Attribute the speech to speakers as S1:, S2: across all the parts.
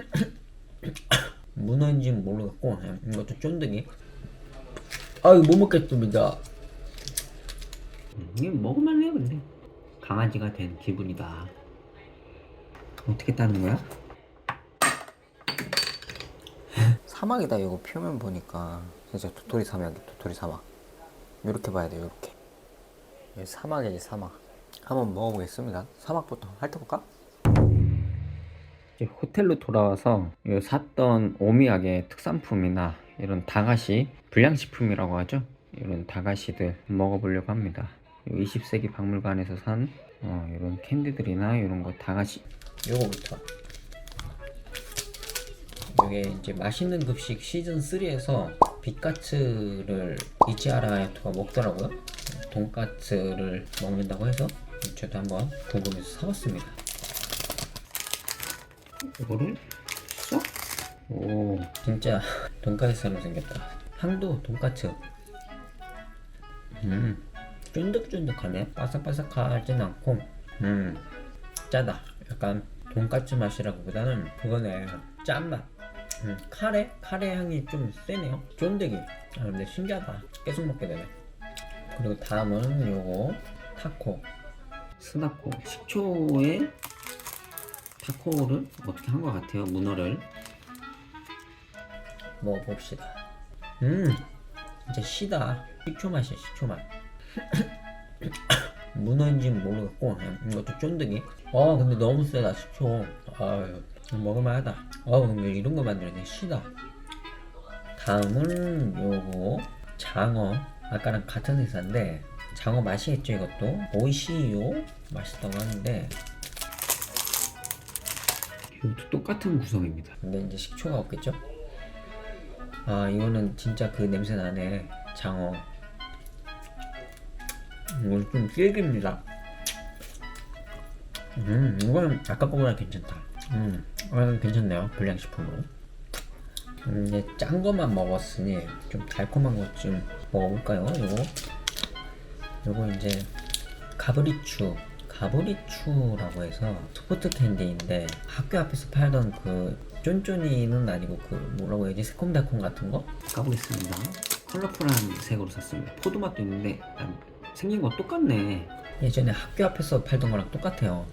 S1: 문어인지는 모르겠고 그냥 이것도 쫀득이. 아유 못 먹겠습니다. 이게 먹을만해요 근데. 강아지가 된 기분이다. 어떻게 따는 거야? 사막이다 이거 표면 보니까. 진짜 도토리 사막이 도토리 사막. 이렇게 봐야 돼요 이렇게. 사막이지 사막. 한번 먹어보겠습니다. 사막부터 핥아볼까? 이제 호텔로 돌아와서 요 샀던 오미약의 특산품이나 이런 다가시 불량식품이라고 하죠 이런 다가시들 먹어보려고 합니다 요 20세기 박물관에서 산 어, 이런 캔디들이나 이런 거 다가시 요거부터 이게 이제 맛있는 급식 시즌 3에서 빅카츠를 이치하라 하야토가 먹더라고요. 돈까츠를 먹는다고 해서 저도 한번 궁금해서 사봤습니다. 이거를 쏙? 오, 진짜 돈까스처럼 생겼다. 향도 돈까츠. 음, 쫀득쫀득하네. 바삭바삭하진 않고, 음, 짜다. 약간 돈까스 맛이라기보다는 그거네. 짠맛. 음, 카레? 카레 향이 좀 세네요. 쫀득이. 아, 근데 신기하다. 계속 먹게 되네. 그리고 다음은 요거 타코. 스나코. 식초에 타코를 어떻게 한 것 같아요. 문어를. 먹어봅시다. 음, 진짜 시다. 식초 맛이야, 식초 맛. 문어인지는 모르겠고 이것도 쫀득이 아 근데 너무 세다 식초 아유 먹을만하다 아 근데 이런 거 만들었네 시다 다음은 요거 장어 아까랑 같은 회사인데 장어 맛이겠죠 이것도 오이시요 맛있다고 하는데 이것도 똑같은 구성입니다 근데 이제 식초가 없겠죠 아 이거는 진짜 그 냄새 나네 장어 이건 좀 질깁니다. 음, 이거는 아까 거보다 괜찮다. 음, 이건 괜찮네요. 불량식품으로. 음, 이제 짠 것만 먹었으니 좀 달콤한 것 좀 먹어볼까요? 요거. 요거 이제 가브리추. 가브리추라고 해서 스포트 캔디인데 학교 앞에서 팔던 그 쫀쫀이는 아니고 그 뭐라고 해야지 새콤달콤 같은 거 까보겠습니다. 컬러풀한 색으로 샀습니다. 포도맛도 있는데 생긴 거 똑같네. 예전에 학교 앞에서 팔던 거랑 똑같아요.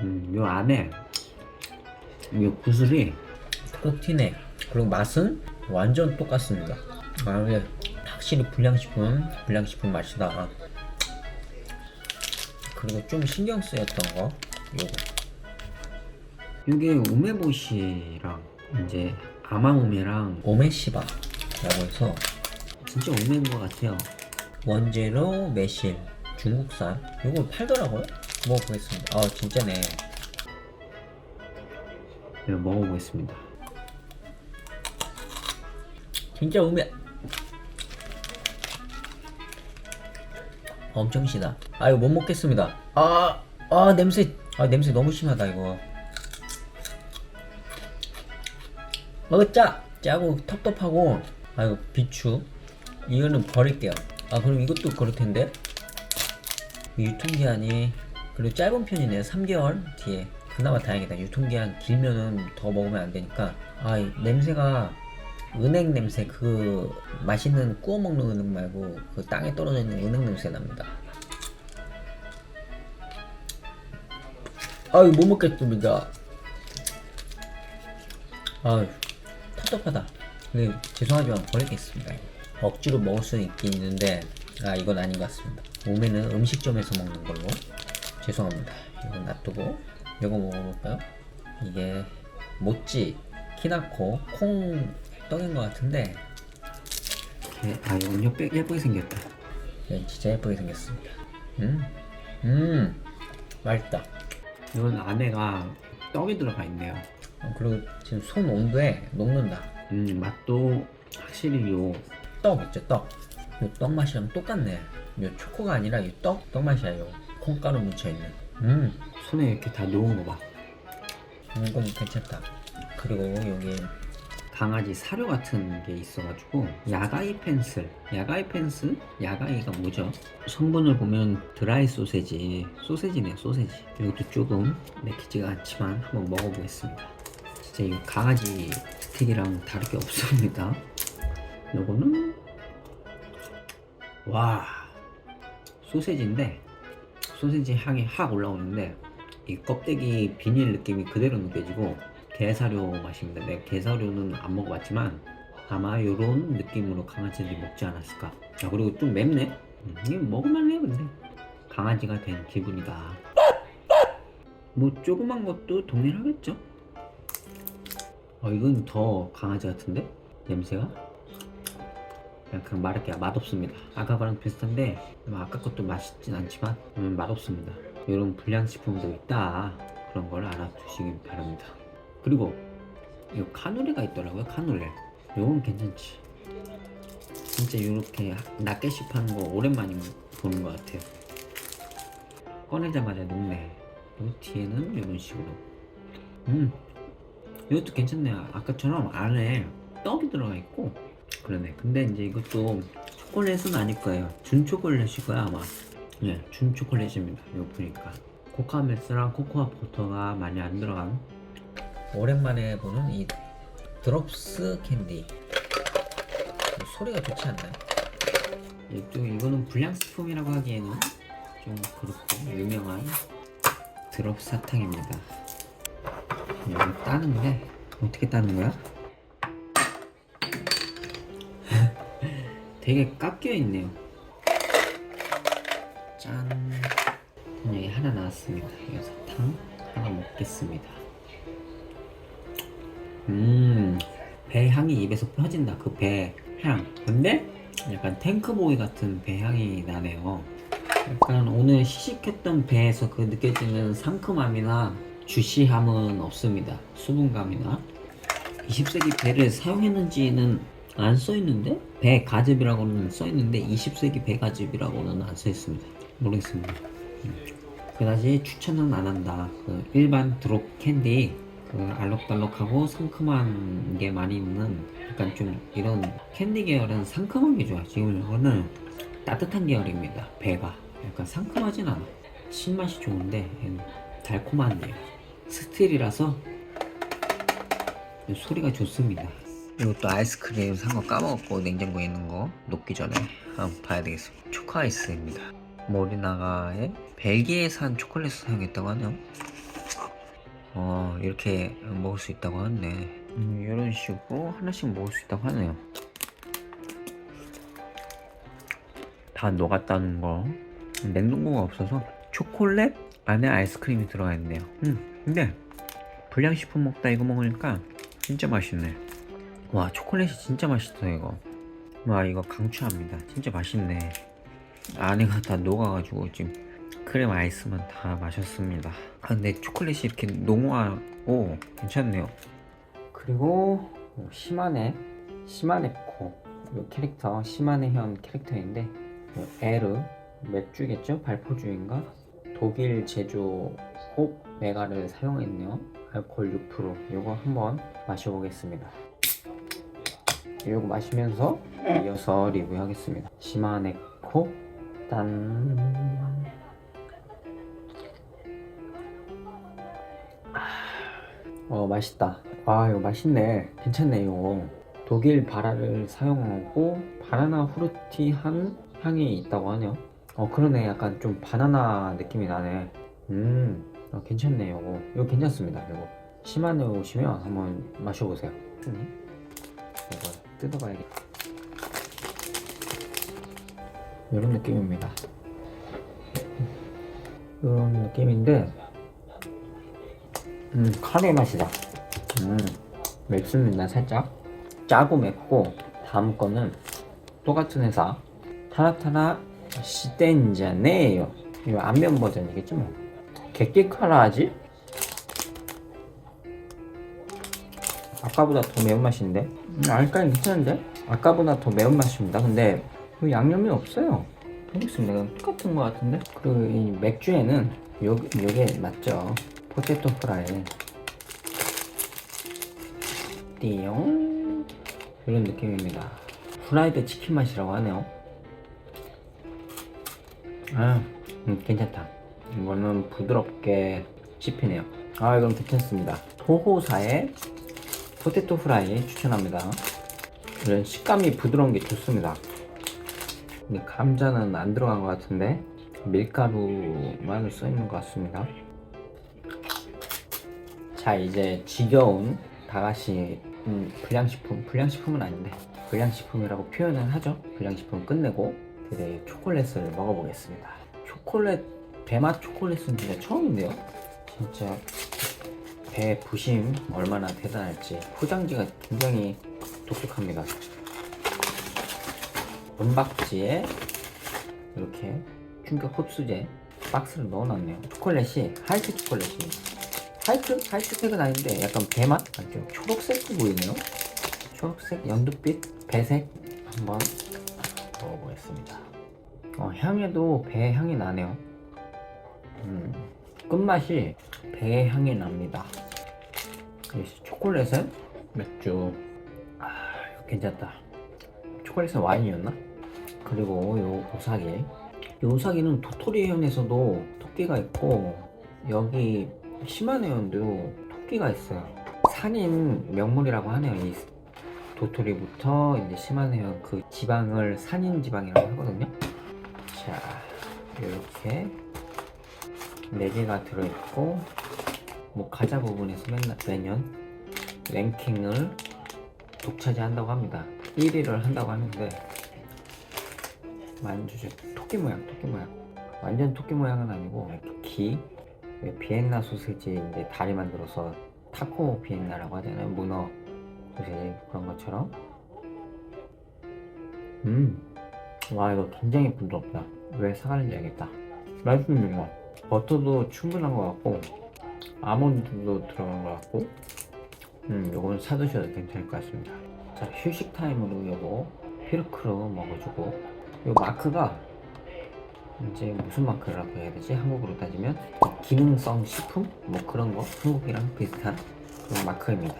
S1: 음, 요 안에 요 구슬이 톡 튀네. 그리고 맛은 완전 똑같습니다. 아, 확실히 불량식품, 불량식품 맛이다. 그리고 좀 신경 쓰였던 거, 요거. 이게 우메보시랑 이제 아마오메랑 오메시바라고 해서 진짜 오메인 것 같아요. 원재료 매실 중국산 이거 팔더라고요. 먹어보겠습니다. 아 진짜네. 이거 먹어보겠습니다. 진짜 오메. 엄청 시다. 아 이거 못 먹겠습니다. 아, 아 냄새, 아 냄새 너무 심하다 이거. 어 짜, 짜고 텁텁하고. 아 이거 비추. 이거는 버릴게요. 아 그럼 이것도 그럴 텐데. 유통기한이 그리고 짧은 편이네요. 3개월 뒤에. 그나마 다행이다. 유통기한 길면은 더 먹으면 안 되니까. 아이 냄새가 은행 냄새 그 맛있는 구워 먹는 은행 말고 그 땅에 떨어져 있는 은행 냄새 납니다. 아유 못 먹겠습니다. 아유 텁텁하다. 근데 죄송하지만 버리겠습니다. 억지로 먹을 수는 있긴 있는데 아 이건 아닌 것 같습니다. 몸에는 음식점에서 먹는 걸로 죄송합니다. 이건 놔두고 이거 먹어볼까요? 이게 모찌 키나코 콩 떡인 것 같은데 아 이건 예쁘, 예쁘게 생겼다. 네, 진짜 예쁘게 생겼습니다. 음, 음, 맛있다. 이건 안에가 떡이 들어가 있네요. 어, 그리고 지금 손 온도에 녹는다. 음, 맛도 확실히 요 떡 있죠, 떡. 요떡 맛이랑 똑같네. 요 초코가 아니라 이 떡, 떡 맛이야, 요 콩가루 묻혀있는. 음, 손에 이렇게 다 녹은 거 봐. 음, 이건 괜찮다. 그리고 여기 강아지 사료 같은 게 있어가지고 야가이 펜슬. 야가이 펜슬? 야가이가 뭐죠? 성분을 보면 드라이 소세지. 소세지네요 소세지. 이것도 조금 내키지가 않지만 한번 먹어보겠습니다. 진짜 이 강아지 스틱이랑 다를 게 없습니다. 요거는 와 소세지인데 소세지 향이 확 올라오는데 이 껍데기 비닐 느낌이 그대로 느껴지고 게사료 맛입니다. 내 게사료는 안 먹어봤지만 아마 이런 느낌으로 강아지들이 먹지 않았을까. 아 그리고 좀 맵네. 음, 이게 먹을만해 근데 강아지가 된 기분이다. 뭐 조그만 것도 동일하겠죠. 어 이건 더 강아지 같은데 냄새가 그냥 말할게요 맛없습니다. 아까 거랑 비슷한데 뭐 아까 것도 맛있진 않지만 음, 맛없습니다. 이런 불량식품도 있다 그런 걸 알아두시기 바랍니다. 그리고 이 카누레가 있더라고요 카누레. 요건 괜찮지. 진짜 이렇게 낱개씩 파는 거 오랜만에 보는 것 같아요. 꺼내자마자 녹네. 요 뒤에는 이런 식으로. 음 이것도 괜찮네요. 아까처럼 안에 떡이 들어가 있고. 그러네. 근데 이제 이것도 초콜릿은 아닐 거예요. 준 초콜릿일 거야 아마. 네, 준 초콜릿입니다. 이거 보니까. 코카멜스랑 코코아 버터가 많이 안 들어간 오랜만에 보는 이 드롭스 캔디. 소리가 좋지 않나요? 또 이거는 불량식품이라고 하기에는 좀 그렇고 유명한 드롭 사탕입니다. 여기 따는데 어떻게 따는 거야? 되게 깎여 있네요. 짠. 여기 하나 나왔습니다. 이 사탕 하나 먹겠습니다 음, 배 향이 입에서 퍼진다. 그 배 향. 근데 약간 탱크보이 같은 배 향이 나네요. 약간 오늘 시식했던 배에서 그 느껴지는 상큼함이나 주시함은 없습니다. 수분감이나. 20세기 배를 사용했는지는 안 써있는데? 배 가즙이라고는 써있는데 20세기 배 가즙이라고는 안 써있습니다. 모르겠습니다. 음. 그다지 추천은 안 한다. 그 일반 드롭 캔디 그 알록달록하고 상큼한 게 많이 있는 약간 좀 이런 캔디 계열은 상큼한 게 좋아. 지금 이거는 따뜻한 계열입니다. 배가 약간 상큼하진 않아. 신맛이 좋은데 달콤한데요. 스틸이라서 소리가 좋습니다. 이것도 아이스크림 산 거 까먹었고 냉장고에 있는 거 녹기 전에 한번 봐야 되겠습니다. 초코 아이스입니다. 모리나가의 벨기에산 초콜릿을 사용했다고 하네요. 어 이렇게 먹을 수 있다고 하네. 음, 이런 식으로 하나씩 먹을 수 있다고 하네요. 다 녹았다는 거. 냉동고가 없어서 초콜릿 안에 아이스크림이 들어가 있네요. 음 근데 불량식품 먹다 이거 먹으니까 진짜 맛있네. 와 초콜릿이 진짜 맛있다 이거. 와 이거 강추합니다. 진짜 맛있네. 안에가 다 녹아가지고 지금 크림 아이스만 다 마셨습니다. 아, 근데 초콜릿이 이렇게 농후하고 괜찮네요. 그리고 시마네, 시마네코 이 캐릭터 시마네 현 캐릭터인데 요 에르 맥주겠죠? 발포주인가? 독일 제조 혹 메가를 사용했네요. 알코올 6% 이거 한번 마셔보겠습니다. 이거 마시면서 이어서 리뷰하겠습니다. 시마네코 단 어 맛있다. 아 이거 맛있네. 괜찮네 이거. 독일 바라를 사용하고 바나나 후르티한 향이 있다고 하네요. 어 그러네. 약간 좀 바나나 느낌이 나네. 음 어, 괜찮네 이거. 이거 괜찮습니다 이거. 시마네 오시면 한번 마셔보세요. 이거 뜯어봐야겠다. 이런 느낌입니다. 이런 느낌인데 음, 카레 맛이다. 음, 맵습니다, 살짝. 짜고 맵고, 다음 거는 똑같은 회사. 타나타나 시덴자네요. 이거 안면 버전이겠죠, 뭐. 객기카라하지? 아까보다 더 매운맛인데? 음, 알까는 괜찮은데? 아까보다 더 매운맛입니다. 근데, 이 양념이 없어요. 모르겠습니다. 똑같은 것 같은데? 그리고 이 맥주에는 요, 요게 맞죠? 포테토 프라이 띠용 이런 느낌입니다. 프라이드 치킨 맛이라고 하네요. 아, 음, 괜찮다. 이거는 부드럽게 씹히네요. 아, 이건 괜찮습니다. 토호사의 포테토 프라이 추천합니다. 이런 식감이 부드러운 게 좋습니다. 감자는 안 들어간 것 같은데 밀가루만 써 있는 것 같습니다. 자 이제 지겨운 다가시 음, 불량식품 불량식품은 아닌데 불량식품이라고 표현을 하죠. 불량식품 끝내고 이제 초콜릿을 먹어보겠습니다. 초콜릿 배맛 초콜릿은 진짜 처음인데요. 진짜 배 부심 얼마나 대단할지 포장지가 굉장히 독특합니다. 은박지에 이렇게 충격 흡수제 박스를 넣어놨네요. 초콜릿이 하이트 초콜릿이 하이트 하이트색은 아닌데 약간 배맛 아주 초록색 보이네요. 초록색 연두빛 배색 한번 먹어보겠습니다. 어, 향에도 배 향이 나네요. 음, 끝맛이 배 향이 납니다. 초콜릿은 맥주. 아, 괜찮다. 초콜릿은 와인이었나? 그리고 요 오사기. 이 오사기는 도토리 해연에서도 토끼가 있고 여기 시마네현도 토끼가 있어요. 산인 명물이라고 하네요. 이 도토리부터 이제 시마네현 그 지방을 산인 지방이라고 하거든요. 자, 이렇게 네 개가 들어있고 뭐 과자 부분에서 맨날 매년 랭킹을 독차지한다고 합니다. 1위를 한다고 하는데 만주죠 토끼 모양, 토끼 모양. 완전 토끼 모양은 아니고 이렇게 기왜 비엔나 소세지 이제 다리 만들어서 타코 비엔나라고 하잖아요. 문어 소세지 그런 것처럼. 음, 와 이거 굉장히 부드럽다. 왜 사가는지 알겠다. 맛있습니다. 버터도 충분한 것 같고 아몬드도 들어간 것 같고 음 요건 사드셔도 괜찮을 것 같습니다 자 휴식 타임으로 요거 피르크로 먹어주고 요 마크가 이제 무슨 마크라고 해야 되지? 한국으로 따지면 기능성 식품? 뭐 그런 거? 한국이랑 비슷한 그런 마크입니다.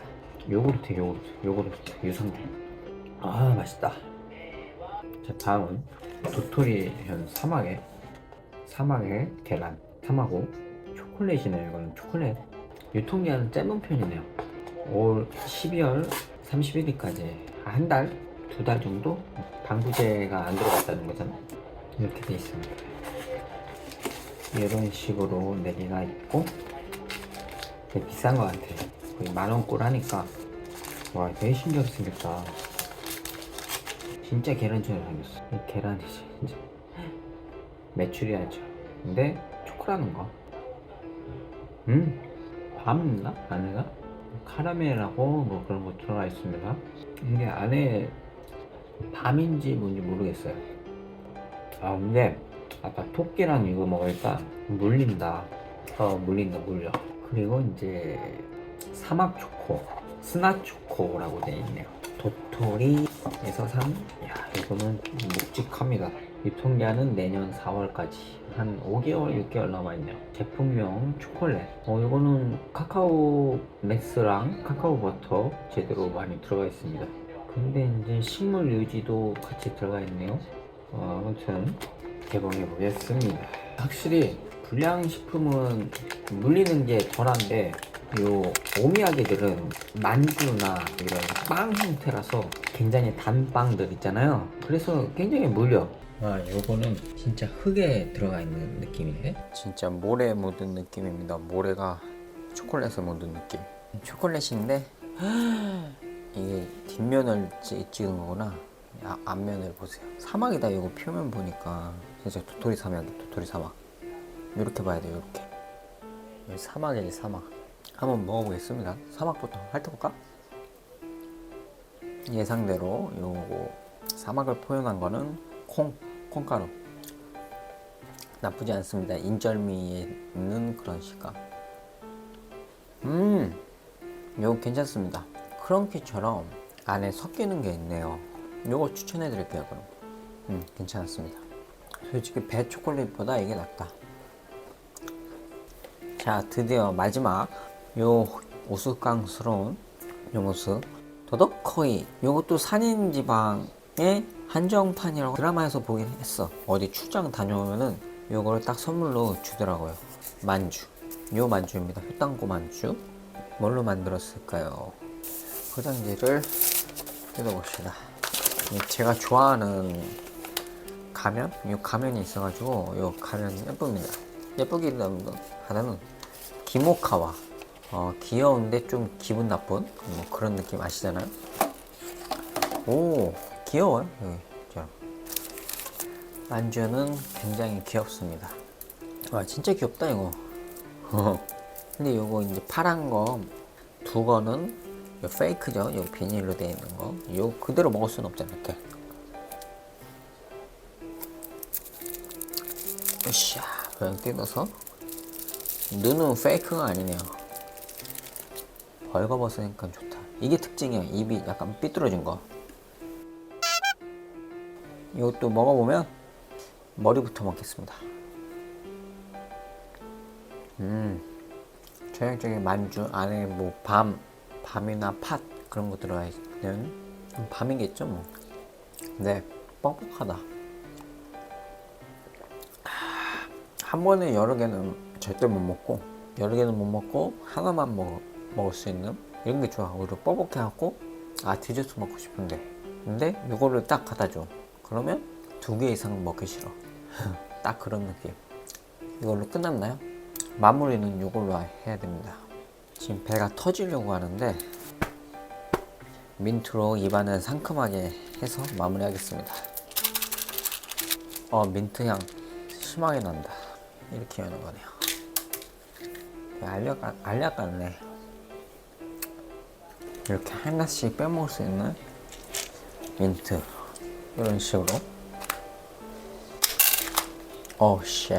S1: 요구르트 요구르트 요구르트 유산균. 아 맛있다. 자 다음은 도토리현 사막의 사막의 계란. 사마고 초콜릿이네요 이거는. 초콜릿. 유통기한은 짧은 편이네요. 올 12월 31일까지 한 달, 두 달 정도 방부제가 안 들어갔다는 거잖아요 이렇게 돼 있습니다 이런 식으로 4개가 있고 되게 비싼 것 같아요 거의 만원 꼴 하니까 와 되게 신기하게 생겼다 진짜 계란처럼 생겼어 이 계란이지 진짜 메추리 알죠 근데 초코라는 거 음, 밤 있나? 안에가? 카라멜하고 뭐 그런 거 들어가 있습니다. 이게 안에 밤인지 뭔지 모르겠어요. 아, 근데 아까 토끼랑 이거 먹으니까 물린다. 어, 물린다, 물려. 그리고 이제 사막 초코, 스나 초코라고 되어 있네요. 도토리에서 산, 야, 이거는 묵직합니다. 유통기한은 내년 4월까지. 한 5개월, 6개월 남아있네요. 제품명 초콜릿. 어, 이거는 카카오 맥스랑 카카오 버터 제대로 많이 들어가 있습니다. 근데 이제 식물 유지도 같이 들어가 있네요. 어, 아무튼 개봉해 보겠습니다. 확실히 불량식품은 물리는 게 덜한데 요 오미야기들은 만두나 이런 빵 형태라서 굉장히 단 빵들 있잖아요. 그래서 굉장히 물려. 아, 요거는 진짜 흙에 들어가 있는 느낌인데? 진짜 모래 묻은 느낌입니다. 모래가 초콜릿을 묻은 느낌. 초콜릿인데 이게 뒷면을 찍- 찍은 거구나. 아, 앞면을 보세요. 사막이다. 이거 표면 보니까 진짜 도토리 사막이 도토리 사막. 이렇게 봐야 돼요. 이렇게. 여기 사막이지 사막. 한번 먹어보겠습니다. 사막부터 핥아볼까? 예상대로 요거 사막을 표현한 거는 콩, 콩가루. 나쁘지 않습니다. 인절미에 있는 그런 식감. 음, 요거 괜찮습니다. 크런키처럼 안에 섞이는 게 있네요. 요거 추천해 드릴게요, 그럼. 음, 괜찮았습니다. 솔직히 배 초콜릿보다 이게 낫다. 자, 드디어 마지막 요 우스꽝스러운 요 모습. 더덕커이. 이것도 산인지방의 한정판이라고 드라마에서 보긴 했어. 어디 출장 다녀오면은 요거를 딱 선물로 주더라고요. 만주. 요 만주입니다. 효당고 만주. 뭘로 만들었을까요? 포장지를 뜯어봅시다. 이 제가 좋아하는 가면? 이 가면이 있어가지고 이 가면이 예쁩니다. 예쁘기보다는 기모카와 어, 귀여운데 좀 기분 나쁜 뭐 그런 느낌 아시잖아요? 오 귀여워요. 저 만주는 굉장히 귀엽습니다. 와 진짜 귀엽다 이거. 근데 요거 이제 파란 거 두 거는 요 페이크죠? 요 비닐로 되어 있는 거 요 그대로 먹을 수는 없잖아 이렇게. 으쌰 그냥 뜯어서. 눈은 페이크가 아니네요. 벌거벗으니까 좋다. 이게 특징이야. 입이 약간 삐뚤어진 거. 이것도 먹어보면 머리부터 먹겠습니다. 음 전형적인 만주 안에 뭐 밤 밤이나 팥 그런 거 들어가 있는 밤이겠죠 뭐. 근데 뻑뻑하다. 한 번에 여러 개는 절대 못 먹고 여러 개는 못 먹고 하나만 먹, 먹을 수 있는 이런 게 좋아. 오히려 뻑뻑해갖고 아 디저트 먹고 싶은데. 근데 이거를 딱 갖다 줘. 그러면 두 개 이상은 먹기 싫어. 딱 그런 느낌. 이걸로 끝났나요? 마무리는 이걸로 해야 됩니다 지금 배가 터지려고 하는데 민트로 입안을 상큼하게 해서 마무리하겠습니다. 어 민트 향 심하게 난다. 이렇게 하는 거네요. 알약, 같- 알약 같네. 이렇게 하나씩 빼먹을 수 있는 민트. 이런 식으로. 어씨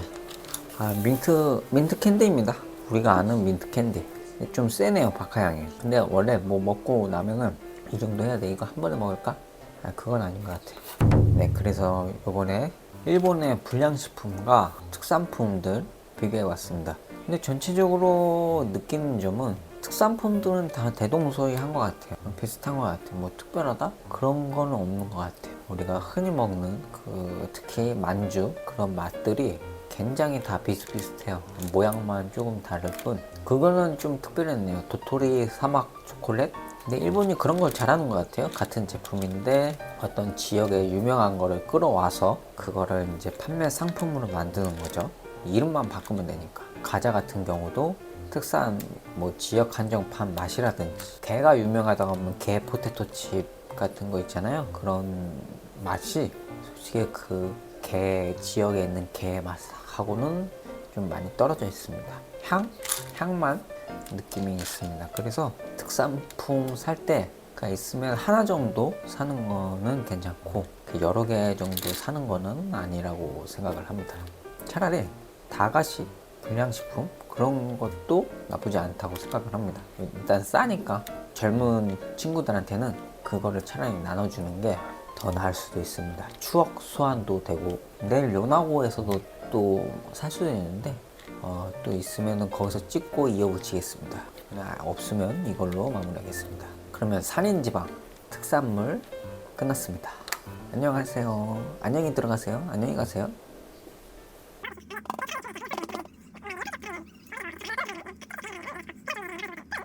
S1: 아 민트 민트 캔디입니다. 우리가 아는 민트 캔디 좀 세네요 바카향이. 근데 원래 뭐 먹고 나면은 이 정도 해야 돼. 이거 한 번에 먹을까? 아 그건 아닌 것 같아. 네 그래서 이번에 일본의 불량식품과 특산품들 비교해 왔습니다. 근데 전체적으로 느끼는 점은 특산품들은 다 대동소이한 것 같아요. 비슷한 것 같아요. 뭐 특별하다? 그런 거는 없는 것 같아요. 우리가 흔히 먹는 그 특히 만주 그런 맛들이 굉장히 다 비슷비슷해요. 모양만 조금 다를 뿐 그거는 좀 특별했네요. 도토리 사막 초콜릿? 근데 일본이 그런 걸 잘하는 것 같아요. 같은 제품인데 어떤 지역의 유명한 거를 끌어와서 그거를 이제 판매 상품으로 만드는 거죠. 이름만 바꾸면 되니까. 과자 같은 경우도 특산 뭐 지역 한정판 맛이라든지. 게가 유명하다고 하면 게 포테토 칩 같은 거 있잖아요. 그런 맛이 솔직히 그 게 지역에 있는 게 맛하고는 좀 많이 떨어져 있습니다 향? 향만 느낌이 있습니다 그래서 특산품 살 때가 있으면 하나 정도 사는 거는 괜찮고 그 여러 개 정도 사는 거는 아니라고 생각을 합니다 차라리 다가시 불량식품 그런 것도 나쁘지 않다고 생각을 합니다. 일단 싸니까 젊은 친구들한테는 그거를 차라리 나눠주는 게 더 나을 수도 있습니다. 추억 소환도 되고 내일 요나고에서도 또 살 수도 있는데 어, 또 있으면은 거기서 찍고 이어붙이겠습니다. 아, 없으면 이걸로 마무리하겠습니다. 그러면 산인지방 특산물 끝났습니다. 안녕하세요. 안녕히 들어가세요. 안녕히 가세요.